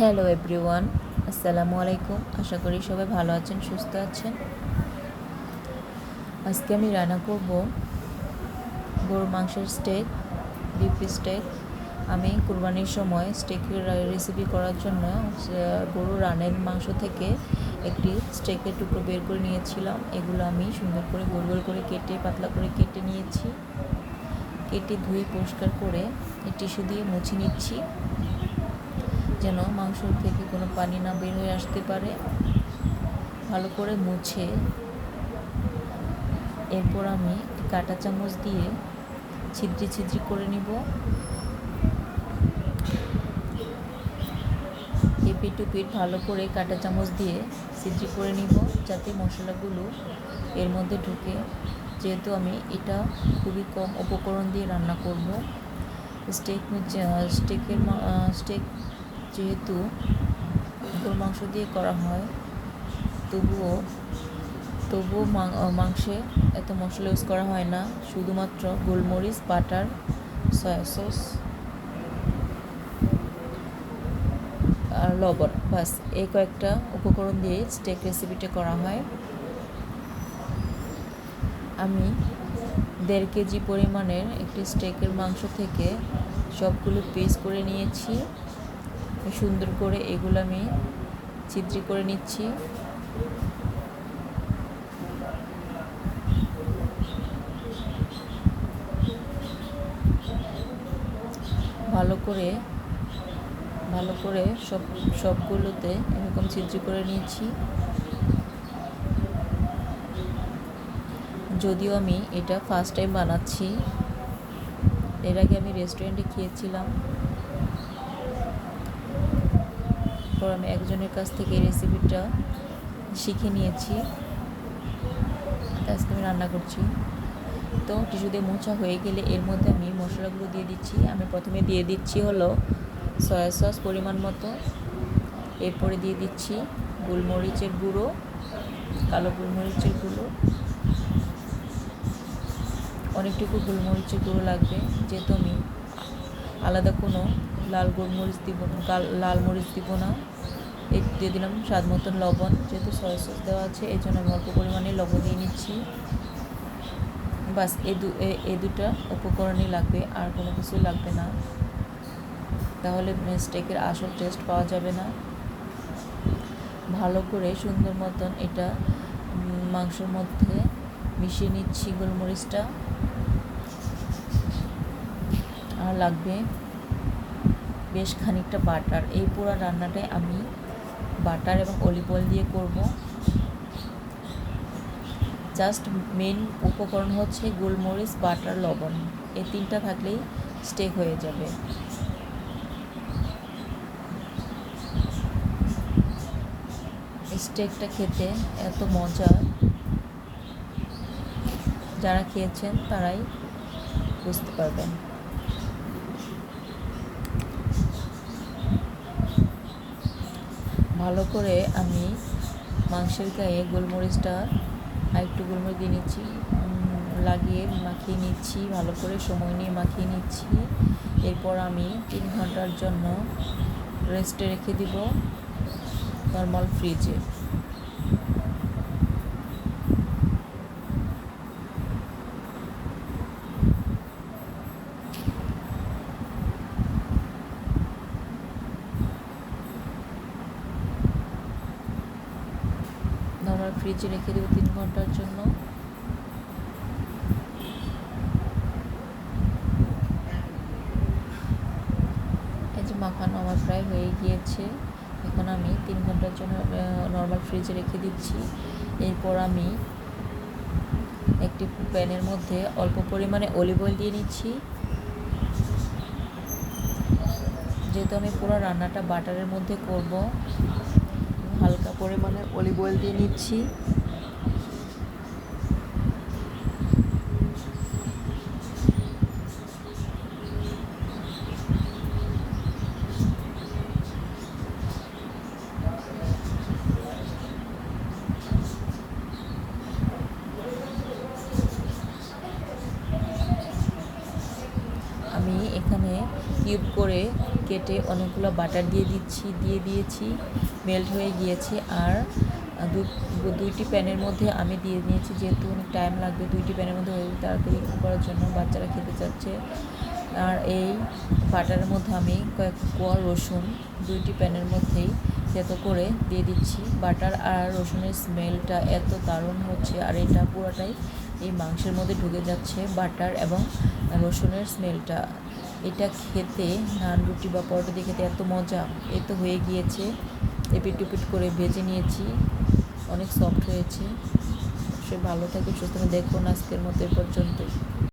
Hello everyone আসসালামু আলাইকুম আশা করি সবাই ভালো আছেন, সুস্থ আছেন। আজকে আমি রান্না করব গরুর মাংসের স্টেক বিফ স্টেক আমি কুরবানির সময় স্টেকের রেসিপি করার জন্য গরু রানের মাংস থেকে একটি স্টেকের টুকরো বের করে নিয়েছিলাম। এগুলো আমি সুন্দর করে গোল গোল করে কেটে, পাতলা করে কেটে নিয়েছি। কেটে ধুয়ে পরিষ্কার করে টিস্যু দিয়ে মুছে নিচ্ছি। যেন মাংস থেকে কোনো পানি না বের হয়ে আসতে পারে। ভালো করে মুছে। এরপর আমি কাটা চামচ দিয়ে ছিদ্রি ছিদ্রি করে নিব। এপিট টু পিট ভালো করে কাটা চামচ দিয়ে ছিদ্রি করে নিব যাতে মশলাগুলো এর মধ্যে ঢুকে। যেহেতু আমি এটা খুবই কম উপকরণ দিয়ে রান্না করব। স্টেক স্টেকের স্টেক যেহেতু গরুর মাংস দিয়ে করা হয়, তবুও তবুও মাংসে এত মশলা ইউজ করা হয় না। শুধুমাত্র গোলমরিচ, বাটার, সয়া সস আর লবণ। বাস, এই কয়েকটা উপকরণ দিয়ে স্টেক রেসিপিটা করা হয়। আমি দেড় কেজি পরিমাণের একটি স্টেকের মাংস থেকে সবগুলো পিস করে নিয়েছি। সুন্দর করে এগুলো আমি চিত্রি করে নিচ্ছি। ভালো করে ভালো করে সব, সবগুলোতে এরকম চিত্রি করে নিয়েছি যদিও আমি এটা ফার্স্ট টাইম বানাচ্ছি, এর আগে আমি রেস্টুরেন্টে খেয়েছিলাম। পর আমি একজনের কাছ থেকে রেসিপিটা শিখে নিয়েছি। আজকে আমি রান্না করছি। তো টিস্যু দিয়ে মোছা হয়ে গেলে এর মধ্যে আমি মশলাগুলো দিয়ে দিচ্ছি। আমি প্রথমে দিয়ে দিচ্ছি হলো সয়া সস পরিমাণ মতো। এরপরে দিয়ে দিচ্ছি গোলমরিচের গুঁড়ো, কালো গোলমরিচের গুঁড়ো। অনেকটুকু গোলমরিচের গুঁড়ো লাগবে। যেহেতু আমি আলাদা কোনো গোলমরিচ দিব লাল মরিচ দিব না। এই দিয়ে দিলাম স্বাদ মতন লবণ, যেহেতু সয়া সস দেওয়া আছে, এই জন্য আমি অল্প পরিমাণে লবণ দিয়ে নিচ্ছি। বাস, এ দু, এ দুটা উপকরণই লাগবে, আর কোনো কিছু লাগবে না। তাহলে স্টেকের আসল টেস্ট পাওয়া যাবে না। ভালো করে সুন্দর মতন এটা মাংসের মধ্যে মিশিয়ে নিচ্ছি গোলমরিচটা। আর লাগবে বেশ খানিকটা বাটার। এই পুরো রান্নাটাই আমি বাটার এবং অলিভ অয়েল দিয়ে করব। জাস্ট মেন উপকরণ হচ্ছে গোলমরিচ, বাটার, লবণ। এই তিনটা থাকলেই স্টেক হয়ে যাবে। স্টেকটা খেতে এত মজা। যারা খেয়েছেন তারাই বুঝতে পারবেন। ভালো করে আমি মাংসের গায়ে গোলমরিচটা আরেকটু গোলমরিচ দিয়ে নিচ্ছি লাগিয়ে মাখিয়ে নিচ্ছি, ভালো করে সময় নিয়ে মাখিয়ে নিচ্ছি। এরপর আমি তিন ঘণ্টার জন্য রেস্টে রেখে দিব নর্মাল ফ্রিজে নর্মাল ফ্রিজে রেখে দেবো তিন ঘণ্টার জন্য। এই যে মাখানো আমার প্রায় হয়ে গিয়েছে। এখন আমি তিন ঘণ্টার জন্য নর্মাল ফ্রিজে রেখে দিচ্ছি। এরপর আমি একটি প্যানের মধ্যে অল্প পরিমাণে অলিভ অয়েল দিয়ে নিচ্ছি। যেহেতু আমি পুরো রান্নাটা বাটারের মধ্যে করব হালকা পরিমাণে অলিভ অয়েল দিয়ে নিচ্ছি আমি এখানে কিউব করে কেটে অনেকগুলো বাটার দিয়ে দিচ্ছি, দিয়ে দিয়েছি, মেল্ট হয়ে গিয়েছে। আর দুইটি প্যানের মধ্যে আমি দিয়ে নিয়েছি যেহেতু অনেক টাইম লাগবে, দুইটি প্যানের মধ্যে হয়ে তাড়াতাড়ি করার জন্য বাচ্চারা খেতে চাচ্ছে। আর এই বাটারের মধ্যে আমি কয়েক কোয়া রসুন দুইটি প্যানের মধ্যেই থেতো করে দিয়ে দিচ্ছি। বাটার আর রসুনের স্মেলটা এত দারুণ হচ্ছে, আর এটা পুরোটাই এই মাংসের মধ্যে ঢুকে যাচ্ছে বাটার এবং রসুনের স্মেলটা। এটা খেতে, নান, রুটি বা পরোটা দিয়ে খেতে এত মজা। এ তো হয়ে গিয়েছে। এপিট টুপিট করে ভেজে নিয়েছি। অনেক সফট হয়েছে। সে ভালো থাকে, সুস্থ দেখুন আজকের মতো এ পর্যন্তই।